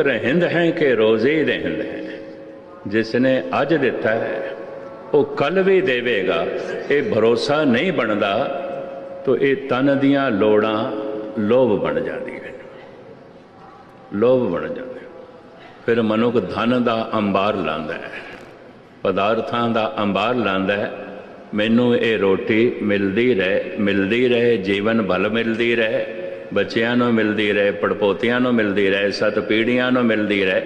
ਰਹਿੰਦ ਹੈ ਕਿ ਰੋਜ਼ੇ ਰਹਿੰਦ ਹੈ। ਜਿਸ ਨੇ ਅੱਜ ਦਿੱਤਾ ਹੈ, ਉਹ ਕੱਲ ਵੀ ਦੇਵੇਗਾ। ਇਹ ਭਰੋਸਾ ਨਹੀਂ ਬਣਦਾ, ਤਾਂ ਇਹ ਤਨ ਦੀਆਂ ਲੋੜਾਂ ਲੋਭ ਬਣ ਜਾਂਦੀਆਂ ਲੋਭ ਬਣ ਜਾਂਦਾ ਫਿਰ ਮਨੁੱਖ ਧਨ ਦਾ ਅੰਬਾਰ ਲਾਂਦਾ ਹੈ, ਪਦਾਰਥਾਂ ਦਾ ਅੰਬਾਰ ਲਾਂਦਾ ਹੈ। ਮੈਨੂੰ ਇਹ ਰੋਟੀ ਮਿਲਦੀ ਰਹੇ ਮਿਲਦੀ ਰਹੇ, ਜੀਵਨ ਭਲ ਮਿਲਦੀ ਰਹੇ। ਬੱਚਿਆਂ ਨੂੰ ਮਿਲਦੀ ਰਹੇ, ਪੜਪੋਤਿਆਂ ਨੂੰ ਮਿਲਦੀ ਰਹੇ ਸਤ ਪੀੜੀਆਂ ਨੂੰ ਮਿਲਦੀ ਰਹੇ,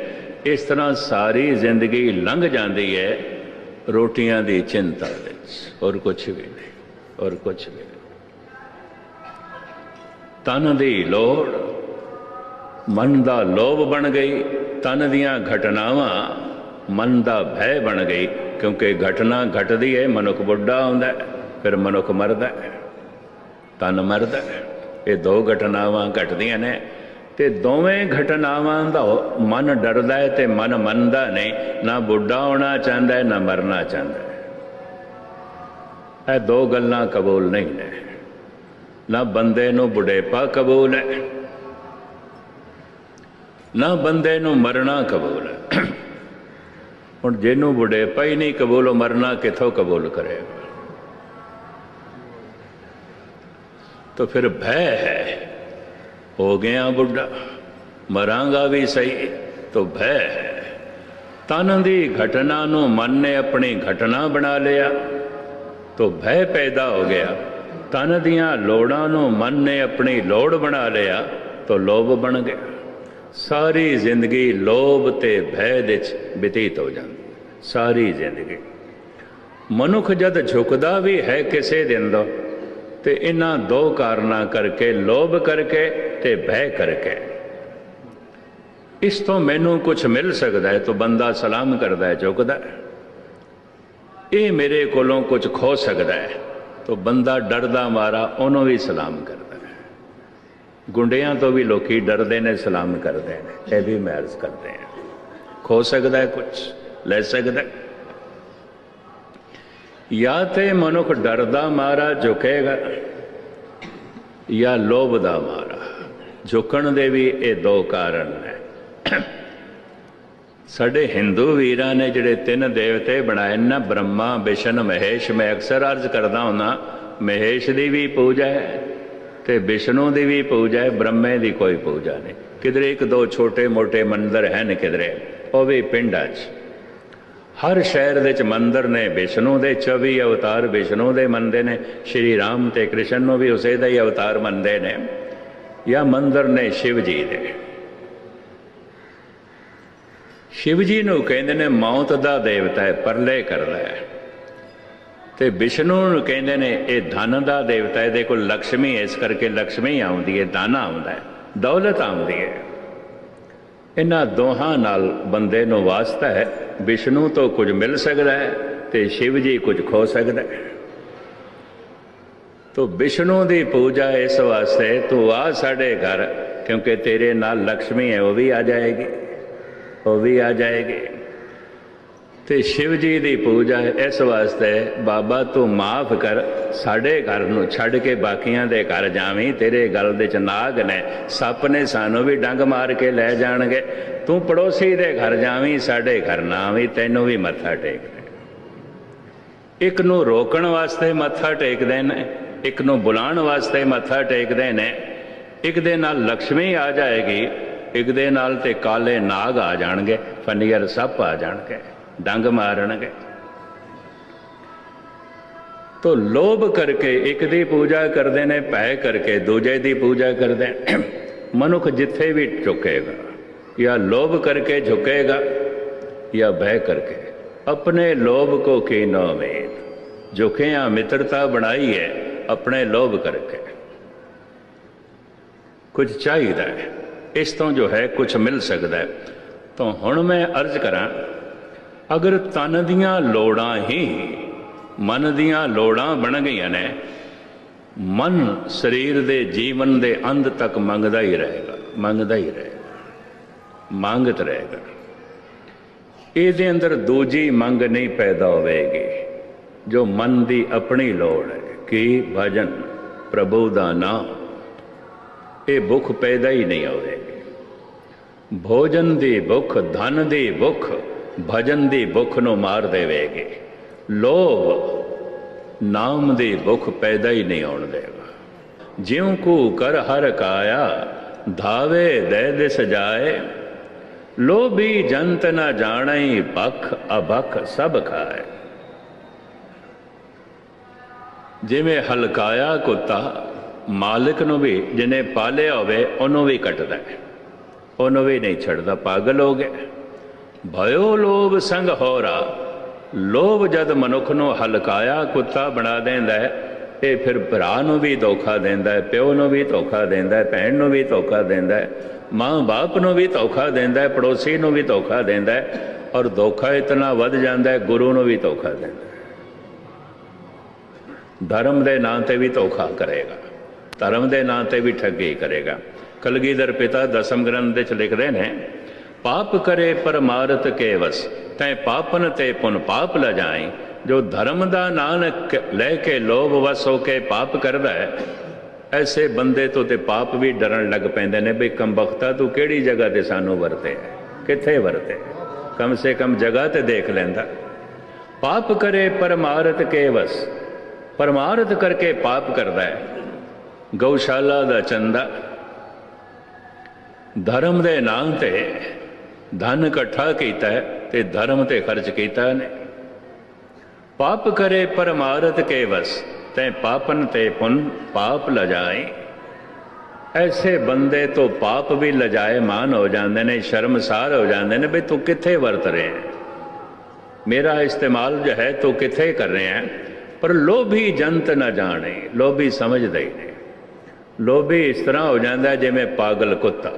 ਇਸ ਤਰ੍ਹਾਂ ਸਾਰੀ ਜ਼ਿੰਦਗੀ ਲੰਘ ਜਾਂਦੀ ਹੈ ਰੋਟੀਆਂ ਦੀ ਚਿੰਤਾ ਵਿੱਚ। ਹੋਰ ਕੁਝ ਵੀ ਨਹੀਂ, ਹੋਰ ਕੁਝ ਵੀ ਨਹੀਂ। ਤਨ ਦੀ ਲੋੜ, ਮਨ ਦਾ ਲੋਭ ਬਣ ਗਈ ਤਨ ਦੀਆਂ ਘਟਨਾਵਾਂ ਮਨ ਦਾ ਭੈ ਬਣ ਗਈ, ਕਿਉਂਕਿ ਘਟਨਾ ਘਟਦੀ ਹੈ, ਮਨੁੱਖ ਬੁੱਢਾ ਹੁੰਦਾ ਹੈ, ਫਿਰ ਮਨੁੱਖ ਮਰਦਾ ਹੈ ਤਨ ਮਰਦਾ ਹੈ। ਇਹ ਦੋ ਘਟਨਾਵਾਂ ਘਟਦੀਆਂ ਨੇ ਤੇ ਦੋਵੇਂ ਘਟਨਾਵਾਂ ਦਾ ਮਨ ਡਰਦਾ ਹੈ ਤੇ ਮਨ ਮੰਨਦਾ ਨਹੀਂ, ਨਾ ਬੁੱਢਾ ਹੋਣਾ ਚਾਹੁੰਦਾ ਹੈ, ਨਾ ਮਰਨਾ ਚਾਹੁੰਦਾ ਹੈ। ਇਹ ਦੋ ਗੱਲਾਂ ਕਬੂਲ ਨਹੀਂ ਨੇ। ਨਾ ਬੰਦੇ ਨੂੰ ਬੁਢੇਪਾ ਕਬੂਲ ਹੈ, ਨਾ ਬੰਦੇ ਨੂੰ ਮਰਨਾ ਕਬੂਲ ਹੈ। ਹੁਣ ਜਿਹਨੂੰ ਬੁਢੇਪਾ ਹੀ ਨਹੀਂ ਕਬੂਲ, ਉਹ ਮਰਨਾ ਕਿੱਥੋਂ ਕਬੂਲ ਕਰੇਗਾ तो फिर भय है हो गया बुढ़ा ਮਰਾਂਗਾ ਵੀ ਸਹੀ ਤੋ ਭੈ ਹੈ ਤਨ ਦੀ ਘਟਨਾ ਨੂੰ ਮਨ ਨੇ ਆਪਣੀ ਘਟਨਾ ਬਣਾ ਲਿਆ ਤੋ ਭੈ ਪੈਦਾ ਹੋ ਗਿਆ ਤਨ ਦੀਆਂ ਲੋੜਾਂ ਨੂੰ ਮਨ ਨੇ ਆਪਣੀ ਲੋੜ ਬਣਾ ਲਿਆ ਤੋ ਲੋਭ ਬਣ ਗਿਆ ਸਾਰੀ ਜ਼ਿੰਦਗੀ ਲੋਭ ਤੇ ਭੈ ਦੇ ਵਿੱਚ ਬਤੀਤ ਹੋ ਜਾਂਦੀ ਸਾਰੀ ਜ਼ਿੰਦਗੀ ਮਨੁੱਖ ਜਦ ਝੁਕਦਾ ਵੀ ਹੈ ਕਿਸੇ ਦਿਨ ਦਾ ਤੇ ਇਹਨਾਂ ਦੋ ਕਾਰਨਾਂ ਕਰਕੇ, ਲੋਭ ਕਰਕੇ ਤੇ ਭੈ ਕਰਕੇ। ਇਸ ਤੋਂ ਮੈਨੂੰ ਕੁਝ ਮਿਲ ਸਕਦਾ ਹੈ ਤਾਂ ਬੰਦਾ ਸਲਾਮ ਕਰਦਾ ਹੈ ਝੁਕਦਾ ਹੈ। ਇਹ ਮੇਰੇ ਕੋਲੋਂ ਕੁਝ ਖੋ ਸਕਦਾ ਹੈ ਤਾਂ ਬੰਦਾ ਡਰਦਾ ਮਾਰਾ ਉਹਨੂੰ ਵੀ ਸਲਾਮ ਕਰਦਾ ਹੈ। ਗੁੰਡਿਆਂ ਤੋਂ ਵੀ ਲੋਕੀ ਡਰਦੇ ਨੇ, ਸਲਾਮ ਕਰਦੇ ਨੇ, ਇਹ ਵੀ ਮਹਿਰਜ਼ ਕਰਦੇ ਆ ਖੋ ਸਕਦਾ ਹੈ ਕੁਝ ਲੈ ਸਕਦਾ ਹੈ। ਜਾਂ ਤੇ ਮਨੁੱਖ ਡਰਦਾ ਮਾਰਾ, ਝੁਕੇਗਾ, ਜਾਂ ਲੋਭ ਦਾ ਮਾਰਾ। ਝੁਕਣ ਦੇ ਵੀ ਇਹ ਦੋ ਕਾਰਨ ਨੇ। ਸਾਡੇ ਹਿੰਦੂ ਵੀਰਾਂ ਨੇ ਜਿਹੜੇ ਤਿੰਨ ਦੇਵਤੇ ਬਣਾਏ ਨਾ, ਬ੍ਰਹਮਾ, ਵਿਸ਼ਨ, ਮਹੇਸ਼, ਮੈਂ ਅਕਸਰ ਅਰਜ਼ ਕਰਦਾ ਹੁੰਦਾ ਮਹੇਸ਼ ਦੀ ਵੀ ਪੂਜਾ ਹੈ ਤੇ ਵਿਸ਼ਨੂੰ ਦੀ ਵੀ ਪੂਜਾ ਹੈ, ਬ੍ਰਹਮੇ ਦੀ ਕੋਈ ਪੂਜਾ ਨਹੀਂ। ਕਿਧਰੇ ਇੱਕ ਦੋ ਛੋਟੇ ਮੋਟੇ ਮੰਦਰ ਹਨ ਕਿਧਰੇ, ਉਹ ਵੀ ਪਿੰਡਾਂ 'ਚ। ਹਰ ਸ਼ਹਿਰ ਦੇ ਵਿੱਚ ਮੰਦਰ ਨੇ, ਵਿਸ਼ਨੂੰ ਦੇ 24 ਅਵਤਾਰ ਵਿਸ਼ਨੂੰ ਦੇ ਮੰਨਦੇ ਨੇ, ਸ਼੍ਰੀ ਰਾਮ ਤੇ ਕ੍ਰਿਸ਼ਨ ਨੂੰ ਵੀ ਉਸੇ ਦਾ ਹੀ ਅਵਤਾਰ ਮੰਨਦੇ ਨੇ। ਜਾਂ ਮੰਦਰ ਨੇ ਸ਼ਿਵ ਜੀ ਦੇ। ਸ਼ਿਵ ਜੀ ਨੂੰ ਕਹਿੰਦੇ ਨੇ, ਮੌਤ ਦਾ ਦੇਵਤਾ ਹੈ, ਪਰਲੇ ਕਰਦਾ ਹੈ ਤੇ ਵਿਸ਼ਨੂੰ ਨੂੰ ਕਹਿੰਦੇ ਨੇ, ਇਹ ਧਨ ਦਾ ਦੇਵਤਾ ਹੈ ਦੇਖੋ ਲక్ష్ਮੀ ਇਸ ਕਰਕੇ ਲక్ష్ਮੀ ਆਉਂਦੀ ਹੈ, ਦਾਨਾ ਆਉਂਦਾ ਹੈ, ਦੌਲਤ ਆਉਂਦੀ ਹੈ। ਇਹਨਾਂ ਦੋਹਾਂ ਨਾਲ ਬੰਦੇ ਨੂੰ ਵਾਸਤਾ ਹੈ। ਵਿਸ਼ਨੂੰ ਤੋਂ ਕੁਝ ਮਿਲ ਸਕਦਾ ਹੈ ਤੇ ਸ਼ਿਵ ਜੀ ਕੁਝ ਖੋ ਸਕਦਾ ਹੈ। ਤੋ ਵਿਸ਼ਨੂੰ ਦੀ ਪੂਜਾ ਇਸ ਵਾਸਤੇ, ਤੂੰ ਆ ਸਾਡੇ ਘਰ, ਕਿਉਂਕਿ ਤੇਰੇ ਨਾਲ ਲక్ష్ਮੀ ਹੈ, ਉਹ ਵੀ ਆ ਜਾਏਗੀ। ਉਹ ਵੀ ਆ ਜਾਏਗੀ। ਤੇ ਸ਼ਿਵ ਜੀ ਦੀ ਪੂਜਾ ਇਸ ਵਾਸਤੇ ਬਾਬਾ ਤੂੰ ਮਾਫ ਕਰ, ਸਾਡੇ ਘਰ ਨੂੰ ਛੱਡ ਕੇ ਬਾਕੀਆਂ ਦੇ ਘਰ ਜਾਵੀਂ, ਤੇਰੇ ਗਲ ਦੇ ਚ ਨਾਗ ਨੇ, ਸੱਪ ਨੇ ਸਾਨੂੰ ਵੀ ਡੰਗ ਮਾਰ ਕੇ ਲੈ ਜਾਣਗੇ। ਤੂੰ ਪੜੋਸੀ ਦੇ ਘਰ ਜਾਵੀਂ, ਸਾਡੇ ਘਰ ਨਾ ਆਵੀਂ, ਤੈਨੂੰ ਵੀ ਮੱਥਾ ਟੇਕਦੇ ਇੱਕ ਨੂੰ ਰੋਕਣ ਵਾਸਤੇ ਮੱਥਾ ਟੇਕਦੇ ਨੇ ਇੱਕ ਨੂੰ ਬੁਲਾਉਣ ਵਾਸਤੇ ਮੱਥਾ ਟੇਕਦੇ ਨੇ ਇੱਕ ਦੇ ਨਾਲ ਲక్ష్ਮੀ ਆ ਜਾਏਗੀ, ਇੱਕ ਦੇ ਨਾਲ ਤੇ ਕਾਲੇ ਨਾਗ ਆ ਜਾਣਗੇ, ਫਨੀਅਰ ਸੱਪ ਆ ਜਾਣਗੇ। ਡੰਗ ਮਾਰਨਗੇ। ਤੋ ਲੋਭ ਕਰਕੇ ਇੱਕ ਦੀ ਪੂਜਾ ਕਰਦੇ ਨੇ, ਭੈ ਕਰਕੇ ਦੂਜੇ ਦੀ ਪੂਜਾ ਕਰਦੇ ਮਨੁੱਖ ਜਿੱਥੇ ਵੀ ਝੁਕੇਗਾ, ਜਾਂ ਲੋਭ ਕਰਕੇ ਝੁਕੇਗਾ, ਜਾਂ ਭੈ ਕਰਕੇ, ਆਪਣੇ ਲੋਭ ਕੋ ਕੀ ਨਾ ਉਮੀਦ ਝੁਕਿਆ ਮਿੱਤਰਤਾ ਬਣਾਈ ਹੈ, ਆਪਣੇ ਲੋਭ ਕਰਕੇ। ਕੁਝ ਚਾਹੀਦਾ ਹੈ, ਇਸ ਤੋਂ ਜੋ ਹੈ ਕੁਝ ਮਿਲ ਸਕਦਾ ਹੈ। ਤਾਂ ਹੁਣ ਮੈਂ ਅਰਜ਼ ਕਰਾਂ ਅਗਰ ਤਨ ਦੀਆਂ ਲੋੜਾਂ ਹੀ ਮਨ ਦੀਆਂ ਲੋੜਾਂ ਬਣ ਗਈਆਂ ਨੇ, ਮਨ ਸਰੀਰ ਦੇ ਜੀਵਨ ਦੇ ਅੰਤ ਤੱਕ ਮੰਗਦਾ ਹੀ ਰਹੇਗਾ, ਮੰਗਦਾ ਹੀ ਰਹੇਗਾ, ਮੰਗਤ ਰਹੇਗਾ। ਇਹਦੇ ਅੰਦਰ ਦੂਜੀ ਮੰਗ ਨਹੀਂ ਪੈਦਾ ਹੋਵੇਗੀ, ਜੋ ਮਨ ਦੀ ਆਪਣੀ ਲੋੜ ਹੈ, ਕਿ ਭਜਨ ਪ੍ਰਭੂ ਦਾ ਨਾਮ, ਇਹ ਭੁੱਖ ਪੈਦਾ ਹੀ ਨਹੀਂ ਹੋਵੇਗੀ। ਭੋਜਨ ਦੀ ਭੁੱਖ, ਧਨ ਦੀ ਭੁੱਖ ਭਜਨ ਦੀ ਭੁੱਖ ਨੂੰ ਮਾਰ ਦੇਵੇਗੀ। ਲੋਭ ਨਾਮ ਦੀ ਭੁੱਖ ਪੈਦਾ ਹੀ ਨਹੀਂ ਹੋਣ ਦੇਗਾ। ਜਿਉ ਕੂ ਕਰ ਹਰ ਕਾਇਆ, ਧਾਵੇ ਦੇ ਦਿਸ ਜਾਏ। ਲੋਭੀ ਜੰਤ ਨ ਜਾਣਈ ਬਖ ਅਭਖ ਸਭ ਖਾਏ। ਜਿਵੇਂ ਹਲਕਾਇਆ ਕੁੱਤਾ, ਮਾਲਕ ਨੂੰ ਵੀ ਜਿਹਨੇ ਪਾਲਿਆ ਹੋਵੇ, ਉਹਨੂੰ ਵੀ ਕੱਟਦਾ ਹੈ। ਉਹਨੂੰ ਵੀ ਨਹੀਂ ਛੱਡਦਾ, ਪਾਗਲ ਹੋ ਗਿਆ। ਭਇਓ ਲੋਭ ਸੰਗ ਹੋਰਾ। ਲੋਭ ਜਦ ਮਨੁੱਖ ਨੂੰ ਹਲਕਾਇਆ, ਕੁੱਤਾ ਬਣਾ ਦਿੰਦਾ ਹੈ, ਇਹ ਫਿਰ ਭਰਾ ਨੂੰ ਵੀ ਧੋਖਾ ਦਿੰਦਾ ਹੈ, ਪਿਓ ਨੂੰ ਵੀ ਧੋਖਾ ਦਿੰਦਾ ਹੈ, ਭੈਣ ਨੂੰ ਵੀ ਧੋਖਾ ਦਿੰਦਾ ਹੈ ਮਾਂ ਬਾਪ ਨੂੰ ਵੀ ਧੋਖਾ ਦਿੰਦਾ ਹੈ, ਪੜੋਸੀ ਨੂੰ ਵੀ ਧੋਖਾ ਦਿੰਦਾ ਹੈ ਔਰ ਧੋਖਾ ਇਤਨਾ ਵੱਧ ਜਾਂਦਾ ਹੈ, ਗੁਰੂ ਨੂੰ ਵੀ ਧੋਖਾ ਦਿੰਦਾ ਧਰਮ ਦੇ ਨਾਂ ਤੇ ਵੀ ਧੋਖਾ ਕਰੇਗਾ। ਧਰਮ ਦੇ ਨਾਂ ਤੇ ਵੀ ਠੱਗੀ ਕਰੇਗਾ। ਕਲਗੀਧਰ ਪਿਤਾ ਦਸਮ ਗ੍ਰੰਥ ਵਿੱਚ ਲਿਖਦੇ ਨੇ ਪਾਪ ਕਰੇ ਪਰਮਾਰਥ ਕੇ ਵਸ ਤੈ ਪਾਪਨ ਤੇ ਪੁਨ ਪਾਪ ਲ ਜਾਏ ਜੋ ਧਰਮ ਦਾ ਨਾਂ ਲੈ ਕੇ ਲੋਭ ਵਸ ਹੋ ਕੇ ਪਾਪ ਕਰਦਾ ਹੈ, ਐਸੇ ਬੰਦੇ ਤੋਂ ਤੇ ਪਾਪ ਵੀ ਡਰਨ ਲੱਗ ਪੈਂਦੇ ਨੇ ਵੀ ਕੰਬਖਤਾ ਤੂੰ ਕਿਹੜੀ ਜਗ੍ਹਾ ਤੇ ਸਾਨੂੰ ਵਰਤੇ ਕਿੱਥੇ ਵਰਤੇ ਕਮ ਸੇ ਕਮ ਜਗ੍ਹਾ ਤੇ ਦੇਖ ਲੈਂਦਾ। ਪਾਪ ਕਰੇ ਪਰਮਾਰਥ ਕੇ ਵਸ ਪਰਮਾਰਥ ਕਰਕੇ ਪਾਪ ਕਰਦਾ ਹੈ। ਗਊਸ਼ਾਲਾ ਦਾ ਚੰਦਾ, ਧਰਮ ਦੇ ਨਾਂ ਤੇ ਧਨ ਇਕੱਠਾ ਕੀਤਾ ਹੈ ਤੇ ਧਰਮ ਤੇ ਖਰਚ ਕੀਤਾ ਨੇ। ਪਾਪ ਕਰੇ ਪਰਮਾਰਥ ਕੇ ਵਸ, ਤੈ ਪਾਪਨ ਤੇ ਪੁੰਨ ਪਾਪ ਲਜਾਏ। ਐਸੇ ਬੰਦੇ ਤੋਂ ਪਾਪ ਵੀ ਲਜਾਏ ਮਾਨ ਹੋ ਜਾਂਦੇ ਨੇ, ਸ਼ਰਮਸਾਰ ਹੋ ਜਾਂਦੇ ਨੇ, ਵੀ ਤੂੰ ਕਿੱਥੇ ਵਰਤ ਰਿਹਾ ਹੈ? ਮੇਰਾ ਇਸਤੇਮਾਲ ਜੋ ਹੈ ਤੂੰ ਕਿੱਥੇ ਕਰ ਰਿਹਾ ਹੈ? ਪਰ ਲੋਭੀ ਜੰਤ ਨਾ ਜਾਣੇ, ਲੋਭੀ ਸਮਝਦੇ ਹੀ ਨਹੀਂ ਲੋਭੀ ਇਸ ਤਰ੍ਹਾਂ ਹੋ ਜਾਂਦਾ ਜਿਵੇਂ ਪਾਗਲ ਕੁੱਤਾ।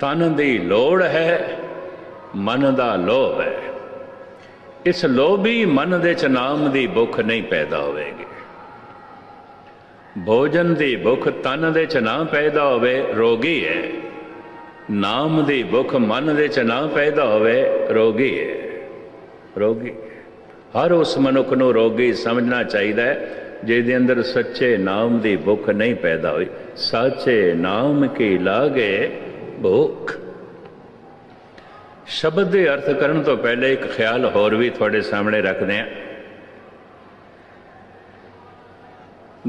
ਤਨ ਦੀ ਲੋੜ ਹੈ, ਮਨ ਦਾ ਲੋਭ ਹੈ। ਇਸ ਲੋਭੀ ਮਨ ਦੇ ਚ ਨਾਮ ਦੀ ਭੁੱਖ ਨਹੀਂ ਪੈਦਾ ਹੋਵੇਗੀ। ਭੋਜਨ ਦੀ ਭੁੱਖ ਤਨ ਦੇ ਚ ਨਾ ਪੈਦਾ ਹੋਵੇ, ਰੋਗੀ ਹੈ। ਨਾਮ ਦੀ ਭੁੱਖ ਮਨ ਦੇ ਚ ਨਾ ਪੈਦਾ ਹੋਵੇ, ਰੋਗੀ ਹੈ। ਰੋਗੀ। ਹਰ ਉਸ ਮਨੁੱਖ ਨੂੰ ਰੋਗੀ ਸਮਝਣਾ ਚਾਹੀਦਾ ਹੈ, ਜਿਹਦੇ ਅੰਦਰ ਸੱਚੇ ਨਾਮ ਦੀ ਭੁੱਖ ਨਹੀਂ ਪੈਦਾ ਹੋਈ। ਸੱਚੇ ਨਾਮ ਕੀ ਲਾਗੇ ਭੁੱਖ। ਸ਼ਬਦ ਦੇ ਅਰਥ ਕਰਨ ਤੋਂ ਪਹਿਲੇ ਇੱਕ ਖਿਆਲ ਹੋਰ ਵੀ ਤੁਹਾਡੇ ਸਾਹਮਣੇ ਰੱਖਦੇ ਹਾਂ।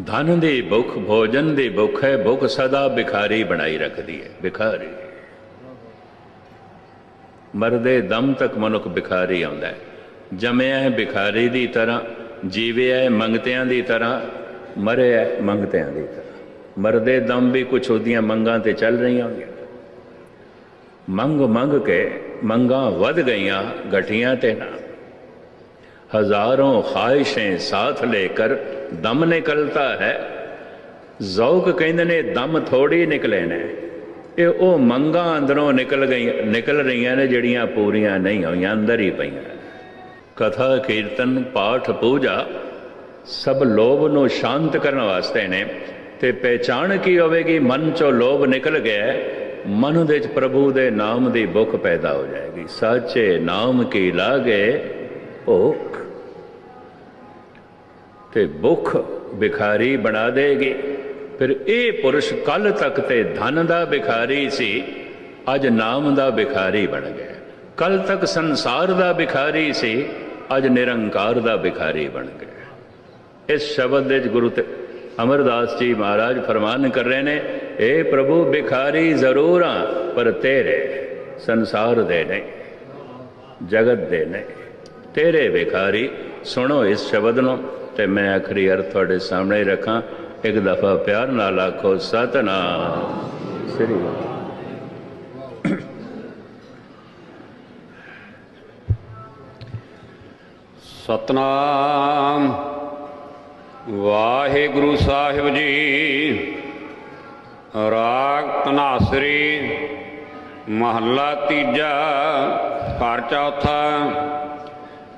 ਧਨ ਦੀ ਭੁੱਖ, ਭੋਜਨ ਦੀ ਭੁੱਖ ਹੈ, ਭੁੱਖ ਸਦਾ ਭਿਖਾਰੀ ਬਣਾਈ ਰੱਖਦੀ ਹੈ। ਭਿਖਾਰੀ। ਮਰਦੇ ਦਮ ਤੱਕ ਮਨੁੱਖ ਭਿਖਾਰੀ ਆਉਂਦਾ ਹੈ। ਜਮਿਆ ਹੈ ਭਿਖਾਰੀ ਦੀ ਤਰ੍ਹਾਂ, ਜੀਵਿਆ ਹੈ ਮੰਗਤਿਆਂ ਦੀ ਤਰ੍ਹਾਂ, ਮਰਿਆ ਹੈ ਮੰਗਤਿਆਂ ਦੀ ਤਰ੍ਹਾਂ। ਮਰਦੇ ਦਮ ਵੀ ਕੁਛ ਉਹਦੀਆਂ ਮੰਗਾਂ ਤੇ ਚੱਲ ਰਹੀਆਂ ਹੋਣਗੀਆਂ ਮੰਗ ਮੰਗ ਕੇ ਮੰਗਾ ਵੱਧ ਗਈਆਂ, ਗਠੀਆਂ ਤੇ ਨਾ। ਹਜ਼ਾਰੋਂ ਖਾਹਿਸ਼ਾਂ ਸਾਥ ਲੈ ਕਰ ਦਮ ਨਿਕਲਤਾ ਹੈ। ਜ਼ੌਕ ਕਹਿੰਦੇ ਨੇ, ਦਮ ਥੋੜੀ ਨਿਕਲੇ ਨੇ। ਇਹ ਉਹ ਮੰਗਾ ਅੰਦਰੋਂ ਨਿਕਲ ਗਈ ਨਿਕਲ ਰਹੀਆਂ ਨੇ ਜਿਹੜੀਆਂ ਪੂਰੀਆਂ ਨਹੀਂ ਹੋਈਆਂ, ਅੰਦਰ ਹੀ ਪਈਆਂ। ਕਥਾ, ਕੀਰਤਨ, ਪਾਠ, ਪੂਜਾ ਸਭ ਲੋਭ ਨੂੰ ਸ਼ਾਂਤ ਕਰਨ ਵਾਸਤੇ ਨੇ। ਤੇ ਪਛਾਣ ਕੀ ਹੋਵੇਗੀ? ਮਨ ਚੋਂ ਲੋਭ ਨਿਕਲ ਗਿਆ ਮਨ ਦੇ ਵਿੱਚ ਪ੍ਰਭੂ ਦੇ ਨਾਮ ਦੀ ਭੁੱਖ ਪੈਦਾ ਹੋ ਜਾਏਗੀ। ਸਾਚੇ ਨਾਮ ਕੀ ਲਾਗੇ, ਭੁੱਖ। ਤੇ ਭੁੱਖ ਭਿਖਾਰੀ ਬਣਾ ਦੇਗੀ। ਫਿਰ ਇਹ ਪੁਰਸ਼ ਕੱਲ ਤੱਕ ਤੇ ਧਨ ਦਾ ਭਿਖਾਰੀ ਸੀ, ਅੱਜ ਨਾਮ ਦਾ ਭਿਖਾਰੀ ਬਣ ਗਿਆ। ਕੱਲ ਤੱਕ ਸੰਸਾਰ ਦਾ ਭਿਖਾਰੀ ਸੀ, ਅੱਜ ਨਿਰੰਕਾਰ ਦਾ ਭਿਖਾਰੀ ਬਣ ਗਿਆ। ਇਸ ਸ਼ਬਦ ਦੇ ਵਿੱਚ ਗੁਰੂ ਤੇ ਅਮਰਦਾਸ ਜੀ ਮਹਾਰਾਜ ਫਰਮਾਨ ਕਰ ਰਹੇ ਨੇ ਏ ਪ੍ਰਭੂ, ਭਿਖਾਰੀ ਜ਼ਰੂਰ ਹਾਂ ਪਰ ਤੇਰੇ ਸੰਸਾਰ ਦੇ ਨਹੀਂ, ਜਗਤ ਦੇ ਨਹੀਂ। ਤੇਰੇ ਭਿਖਾਰੀ, ਸੁਣੋ ਇਸ ਸ਼ਬਦ ਨੂੰ, ਤੇ ਮੈਂ ਆਖਰੀ ਅਰਥ ਤੁਹਾਡੇ ਸਾਹਮਣੇ ਰੱਖਾਂ। ਇੱਕ ਦਫਾ ਪਿਆਰ ਨਾਲ ਆਖੋ, ਸਤਨਾਮ। ਸ੍ਰੀ ਸਤਨਾਮ। ਵਾਹਿਗੁਰੂ ਸਾਹਿਬ ਜੀ। ਰਾਗ ਤਨਾਸਰੀ ਮਹੱਲਾ ਤੀਜਾ, ਘਰ ਚੌਥਾ,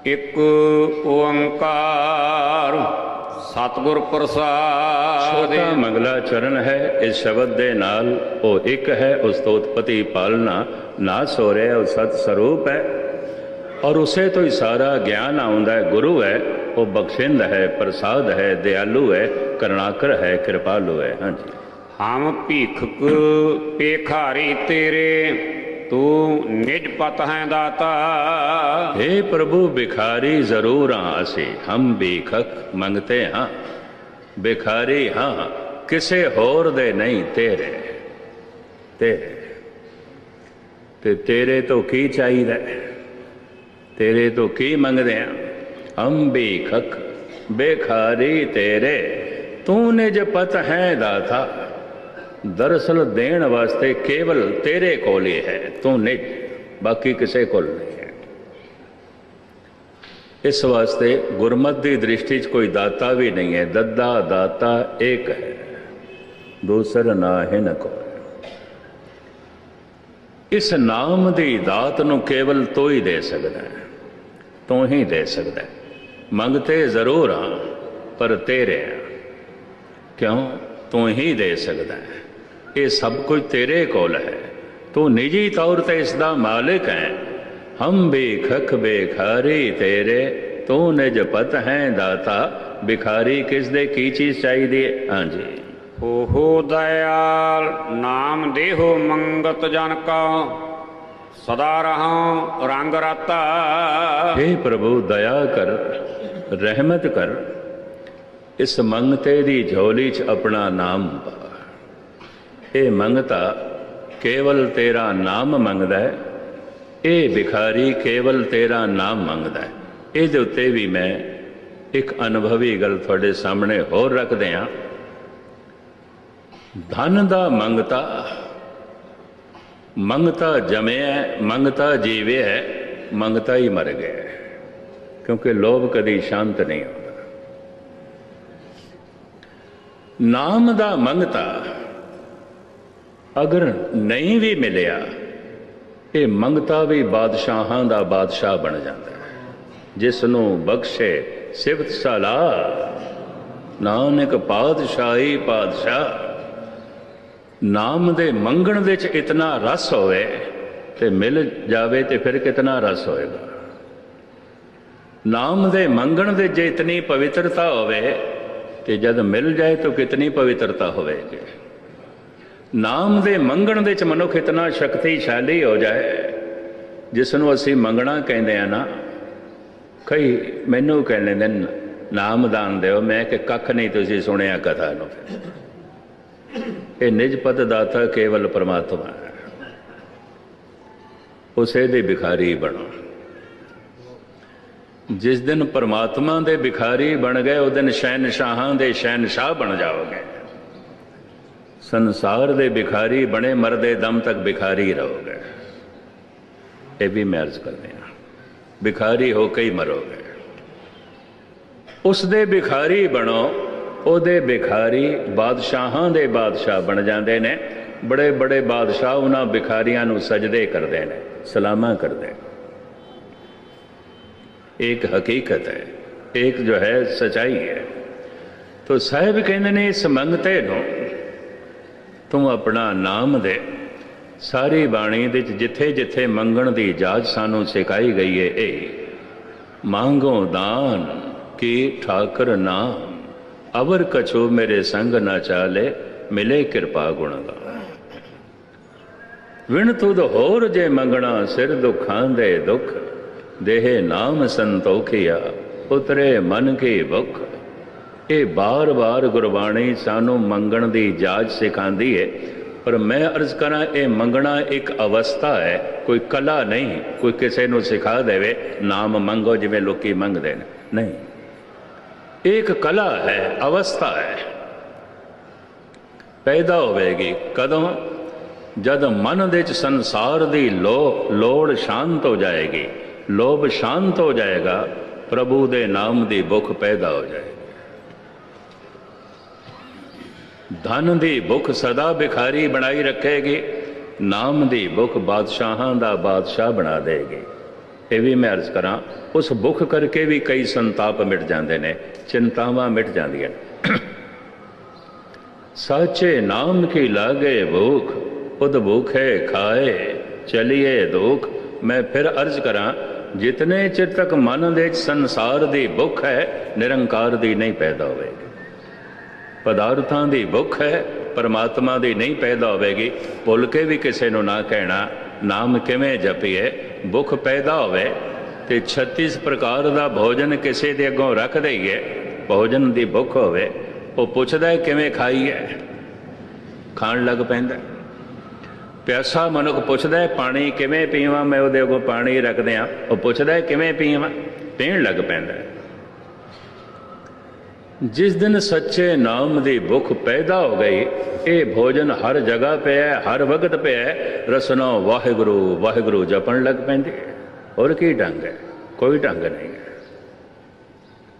ਇੱਕ ਓੰਕਾਰ, ਸਤਿਗੁਰ ਪ੍ਰਸਾਦ। ਛੋਟਾ ਮੰਗਲਾ ਚਰਨ ਹੈ, ਇਸ ਸ਼ਬਦ ਦੇ ਨਾਲ ਉਹ ਇੱਕ ਹੈ, ਉਸ ਤੋਂ ਉਤਪਤੀ ਪਾਲਣਾ ਨਾਸ ਹੋ ਰਿਹਾ ਉਹ ਸਤ ਸਰੂਪ ਹੈ। ਔਰ ਉਸੇ ਤੋਂ ਹੀ ਸਾਰਾ ਗਿਆਨ ਆਉਂਦਾ ਹੈ, ਗੁਰੂ ਹੈ, ਉਹ ਬਖਸ਼ਿੰਦ ਹੈ, ਪ੍ਰਸਾਦ ਹੈ, ਦਿਆਲੂ ਹੈ, ਕਰੁਣਾਕਰ ਹੈ, ਕਿਰਪਾਲੂ ਹੈ। ਹਾਂਜੀ। ਹਮ ਭੀਖਕ ਪੇਖਾਰੀ ਤੇਰੇ ਤੂੰ ਨਿਜ ਪਤ ਹੈ ਦਾਤਾ हे प्रभु भिखारी जरूर हाँ असी हम भीखक मंगते हाँ भिखारी हाँ किसे होर दे नहीं तेरे तेरे ਤੇ ਤੇਰੇ ਤੋਂ ਕੀ ਚਾਹੀਦਾ ਹੈ? ਤੇਰੇ ਤੋਂ ਕੀ ਮੰਗਦੇ ਆ ਹਮ ਭੀਖਕ ਬੇਖਾਰੀ ਤੇਰੇ ਤੂੰ ਨਿਜ ਪਤ ਹੈ ਦਾਤਾ ਦਰਅਸਲ ਦੇਣ ਵਾਸਤੇ ਕੇਵਲ ਤੇਰੇ ਕੋਲ ਹੀ ਹੈ, ਤੂੰ ਨਿਜ, ਬਾਕੀ ਕਿਸੇ ਕੋਲ ਨਹੀਂ ਹੈ। ਇਸ ਵਾਸਤੇ ਗੁਰਮਤ ਦੀ ਦ੍ਰਿਸ਼ਟੀ 'ਚ ਕੋਈ ਦਾਤਾ ਵੀ ਨਹੀਂ ਹੈ, ਦੱਦਾ ਦਾਤਾ ਇੱਕ ਹੈ, ਦੂਸਰ ਨਾ ਹੈ ਨ ਕੋ। ਇਸ ਨਾਮ ਦੀ ਦਾਤ ਨੂੰ ਕੇਵਲ ਤੂੰ ਹੀ ਦੇ ਸਕਦਾ ਹੈ, ਤੂੰ ਹੀ ਦੇ ਸਕਦਾ ਹੈ। ਮੰਗਤੇ ਜ਼ਰੂਰ ਆ ਪਰ ਤੇਰੇ ਆ ਕਿਉਂ? ਤੂੰ ਹੀ ਦੇ ਸਕਦਾ ਹੈ। ਇਹ ਸਭ ਕੁਝ ਤੇਰੇ ਕੋਲ ਹੈ। ਤੂੰ ਨਿੱਜੀ ਤੌਰ ਤੇ ਇਸ ਦਾ ਮਾਲਿਕ ਹੈ। ਹਮ ਭੀਖਕ ਬੇਖਾਰੀ ਤੇਰੇ ਤੂੰ ਨਿਜ ਪਤ ਹੈ ਦਾਤਾ। ਭਿਖਾਰੀ ਕਿਸ ਦੇ ਕੀ ਚੀਜ਼ ਚਾਹੀਦੀ ਹੈ? ਹਾਂਜੀ। ਓਹੋ ਦਇਆਲ ਨਾਮ ਦੇਹੋ ਮੰਗਤ ਜਨ ਕਾ ਸਦਾ ਰਹਾ ਰੰਗ ਰਾਤਾ। हे ਪ੍ਰਭੂ ਦਇਆ ਕਰ ਰਹਿਮਤ ਕਰ। ਇਸ ਮੰਗਤੇ ਦੀ ਝੋਲੀ 'ਚ ਆਪਣਾ ਨਾਮ ਪਾ। ਇਹ ਮੰਗਤਾ ਕੇਵਲ ਤੇਰਾ ਨਾਮ ਮੰਗਦਾ ਹੈ। ਇਹ ਭਿਖਾਰੀ ਕੇਵਲ ਤੇਰਾ ਨਾਮ ਮੰਗਦਾ ਹੈ। ਇਹਦੇ ਉੱਤੇ ਵੀ ਮੈਂ ਇੱਕ ਅਨੁਭਵੀ ਗੱਲ ਤੁਹਾਡੇ ਸਾਹਮਣੇ ਹੋਰ ਰੱਖਦੇ ਹਾਂ। ਧਨ ਦਾ ਮੰਗਤਾ ਮੰਗਤਾ ਜਮਿਆ ਮੰਗਤਾ ਜੀਵਿਆ ਮੰਗਤਾ ਹੀ ਮਰ ਗਿਆ ਕਿਉਂਕਿ ਲੋਭ ਕਦੀ ਸ਼ਾਂਤ ਨਹੀਂ ਹੁੰਦਾ। ਨਾਮ ਦਾ ਮੰਗਤਾ ਅਗਰ ਨਹੀਂ ਵੀ ਮਿਲਿਆ, ਇਹ ਮੰਗਤਾ ਵੀ ਬਾਦਸ਼ਾਹਾਂ ਦਾ ਬਾਦਸ਼ਾਹ ਬਣ ਜਾਂਦਾ ਹੈ। ਜਿਸ ਨੂੰ ਬਖਸ਼ੇ ਸਿਫਤ ਸਲਾਹ ਨਾਨਕ ਪਾਤਸ਼ਾਹੀ ਪਾਤਸ਼ਾਹ, ਨਾਮ ਦੇ ਮੰਗਣ ਵਿੱਚ ਇਤਨਾ ਰਸ ਹੋਵੇ ਤੇ ਮਿਲ ਜਾਵੇ ਤੇ ਫਿਰ ਕਿਤਨਾ ਰਸ ਹੋਏਗਾ। ਨਾਮ ਦੇ ਮੰਗਣ ਦੇ ਜੇ ਇਤਨੀ ਪਵਿੱਤਰਤਾ ਹੋਵੇ ਤੇ ਜਦ ਮਿਲ ਜਾਏ ਤਾਂ ਕਿਤਨੀ ਪਵਿੱਤਰਤਾ ਹੋਵੇਗੀ। ਨਾਮ ਦੇ ਮੰਗਣ ਦੇ ਚ ਮਨੁੱਖ ਇਤਨਾ ਸ਼ਕਤੀਸ਼ਾਲੀ ਹੋ ਜਾਏ ਜਿਸ ਨੂੰ ਅਸੀਂ ਮੰਗਣਾ ਕਹਿੰਦੇ ਆ ਨਾ, ਕਈ ਮੈਨੂੰ ਕਹਿੰਦੇ ਨੇ, ਨਾਮ ਦਾਨ ਦਿਓ, ਮੈਂ ਕਿ ਕੱਖ ਨਹੀਂ ਤੁਸੀਂ ਸੁਣਿਆ ਕਥਾ ਨੂੰ ਇਹ ਨਿਜ ਪਤ ਦਾਤਾ ਕੇਵਲ ਪਰਮਾਤਮਾ ਹੈ। ਉਸੇ ਦੇ ਭਿਖਾਰੀ ਬਣੋ। ਜਿਸ ਦਿਨ ਪਰਮਾਤਮਾ ਦੇ ਭਿਖਾਰੀ ਬਣ ਗਏ ਉਹ ਦਿਨ ਸ਼ਹਿਨਸ਼ਾਹਾਂ ਦੇ ਸ਼ਹਿਨਸ਼ਾਹ ਬਣ ਜਾਓਗੇ। ਸੰਸਾਰ ਦੇ ਭਿਖਾਰੀ ਬਣੇ ਮਰਦੇ ਦਮ ਤੱਕ ਭਿਖਾਰੀ ਰਹੋਗੇ ਇਹ ਵੀ ਮੈਂ ਅਰਜ਼ ਕਰਦੇ ਹਾਂ ਭਿਖਾਰੀ ਹੋ ਕੇ ਹੀ ਮਰੋਗੇ ਉਸ ਦੇ ਭਿਖਾਰੀ ਬਣੋ ਉਹਦੇ ਭਿਖਾਰੀ ਬਾਦਸ਼ਾਹਾਂ ਦੇ ਬਾਦਸ਼ਾਹ ਬਣ ਜਾਂਦੇ ਨੇ ਬੜੇ ਬੜੇ ਬਾਦਸ਼ਾਹ ਉਹਨਾਂ ਭਿਖਾਰੀਆਂ ਨੂੰ ਸਜਦੇ ਕਰਦੇ ਨੇ ਸਲਾਮਾਂ ਕਰਦੇ ਨੇ एक हकीकत है एक जो है सच्चाई है तो ਸਾਹਿਬ ਕਹਿੰਦੇ ਨੇ ਇਸ ਮੰਗਤੇ ਨੂੰ ਤੂੰ ਆਪਣਾ ਨਾਮ ਦੇ। ਸਾਰੀ ਬਾਣੀ ਦੇ ਵਿੱਚ ਜਿੱਥੇ ਜਿੱਥੇ ਮੰਗਣ ਦੀ ਜਾਚ ਸਾਨੂੰ ਸਿਖਾਈ ਗਈ ਹੈ ਇਹ ਮੰਗੋ ਦਾਨ ਕੀ ਠਾਕਰ ਨਾਮ ਅਵਰ ਕਛੋ ਮੇਰੇ ਸੰਗ ਨਾ ਚਾਲੇ, ਮਿਲੇ ਕਿਰਪਾ ਗੁਣ ਦਾ। ਵਿਣ ਤੁਧ ਹੋਰ ਜੇ ਮੰਗਣਾ, ਸਿਰ ਦੁਖਾਂ ਦੇ ਦੁਖ, ਦੇਹ ਨਾਮ ਸੰਤੋਖਿਆ, ਉਤਰੇ ਮਨ ਕੀ ਭੁਖ ਇਹ ਬਾਰ-ਬਾਰ ਗੁਰਬਾਣੀ ਸਾਨੂੰ ਮੰਗਣ ਦੀ ਜਾਚ ਸਿਖਾਉਂਦੀ ਹੈ ਪਰ ਮੈਂ ਅਰਜ਼ ਕਰਾਂ, ਇਹ ਮੰਗਣਾ ਇੱਕ ਅਵਸਥਾ ਹੈ। ਕੋਈ ਕਲਾ ਨਹੀਂ, ਕੋਈ ਕਿਸੇ ਨੂੰ ਸਿਖਾ ਦੇਵੇ, ਨਾਮ ਮੰਗੋ ਜਿਵੇਂ ਲੋਕੀ ਮੰਗਦੇ ਨੇ। ਨਹੀਂ। ਇੱਕ ਕਲਾ ਹੈ, ਅਵਸਥਾ ਹੈ। ਪੈਦਾ ਹੋਵੇਗੀ ਕਦੋਂ? ਜਦ ਮਨ ਦੇ ਵਿੱਚ ਸੰਸਾਰ ਦੀ ਲੋ ਲੋੜ ਸ਼ਾਂਤ ਹੋ ਜਾਏਗੀ। ਲੋਭ ਸ਼ਾਂਤ ਹੋ ਜਾਏਗਾ। ਪ੍ਰਭੂ ਦੇ ਨਾਮ ਦੀ ਭੁੱਖ ਪੈਦਾ ਹੋ ਜਾਏਗੀ। ਧਨ ਦੀ ਭੁੱਖ ਸਦਾ ਭਿਖਾਰੀ ਬਣਾਈ ਰੱਖੇਗੀ, ਨਾਮ ਦੀ ਭੁੱਖ ਬਾਦਸ਼ਾਹਾਂ ਦਾ ਬਾਦਸ਼ਾਹ ਬਣਾ ਦੇਗੀ। ਇਹ ਵੀ ਮੈਂ ਅਰਜ਼ ਕਰਾਂ, ਉਸ ਭੁੱਖ ਕਰਕੇ ਵੀ ਕਈ ਸੰਤਾਪ ਮਿਟ ਜਾਂਦੇ ਨੇ, ਚਿੰਤਾਵਾਂ ਮਿਟ ਜਾਂਦੀਆਂ ਨੇ। ਸਾਚੇ ਨਾਮ ਕੀ ਲਾਗੇ ਭੂਖ, ਉਦ ਭੂਖੇ ਖਾਏ, ਚਲਿਏ ਦੁੱਖ। ਮੈਂ ਫਿਰ ਅਰਜ਼ ਕਰਾਂ, ਜਿਤਨੇ ਚਿਰ ਤੱਕ ਮਨ ਦੇ ਵਿੱਚ ਸੰਸਾਰ ਦੀ ਭੁੱਖ ਹੈ, ਨਿਰੰਕਾਰ ਦੀ ਨਹੀਂ ਪੈਦਾ ਹੋਵੇਗੀ। ਪਦਾਰਥਾਂ ਦੀ ਭੁੱਖ ਹੈ, ਪਰਮਾਤਮਾ ਦੀ ਨਹੀਂ ਪੈਦਾ ਹੋਵੇਗੀ। ਭੁੱਲ ਕੇ ਵੀ ਕਿਸੇ ਨੂੰ ਨਾ ਕਹਿਣਾ, ਨਾਮ ਕਿਵੇਂ ਜਪੀਏ, ਭੁੱਖ ਪੈਦਾ ਹੋਵੇ, ਤੇ 36 ਪ੍ਰਕਾਰ ਦਾ ਭੋਜਨ ਕਿਸੇ ਦੇ ਅੱਗੋਂ ਰੱਖ ਦਈਏ। ਭੋਜਨ ਦੀ ਭੁੱਖ ਹੋਵੇ, ਉਹ ਪੁੱਛਦਾ ਕਿਵੇਂ ਖਾਈਏ? ਖਾਣ ਲੱਗ ਪੈਂਦਾ ਪਿਆਸਾ ਮਨੁੱਖ ਪੁੱਛਦਾ ਪਾਣੀ ਕਿਵੇਂ ਪੀਵਾਂ? ਮੈਂ ਉਹਦੇ ਅੱਗੋਂ ਪਾਣੀ ਰੱਖ ਦਿਆਂ ਉਹ ਪੁੱਛਦਾ ਕਿਵੇਂ ਪੀਵਾਂ? ਪੀਣ ਲੱਗ ਪੈਂਦਾ ਜਿਸ ਦਿਨ ਸੱਚੇ ਨਾਮ ਦੀ ਭੁੱਖ ਪੈਦਾ ਹੋ ਗਈ ਇਹ ਭੋਜਨ ਹਰ ਜਗ੍ਹਾ ਪਿਆ ਹਰ ਵਕਤ ਪਿਆ। ਹੈ, ਰਸਨਾ ਵਾਹਿਗੁਰੂ ਵਾਹਿਗੁਰੂ ਜਪਣ ਲੱਗ ਪੈਂਦੀ ਹੈ ਹੋਰ ਕੀ ਢੰਗ ਹੈ? ਕੋਈ ਢੰਗ ਨਹੀਂ ਹੈ।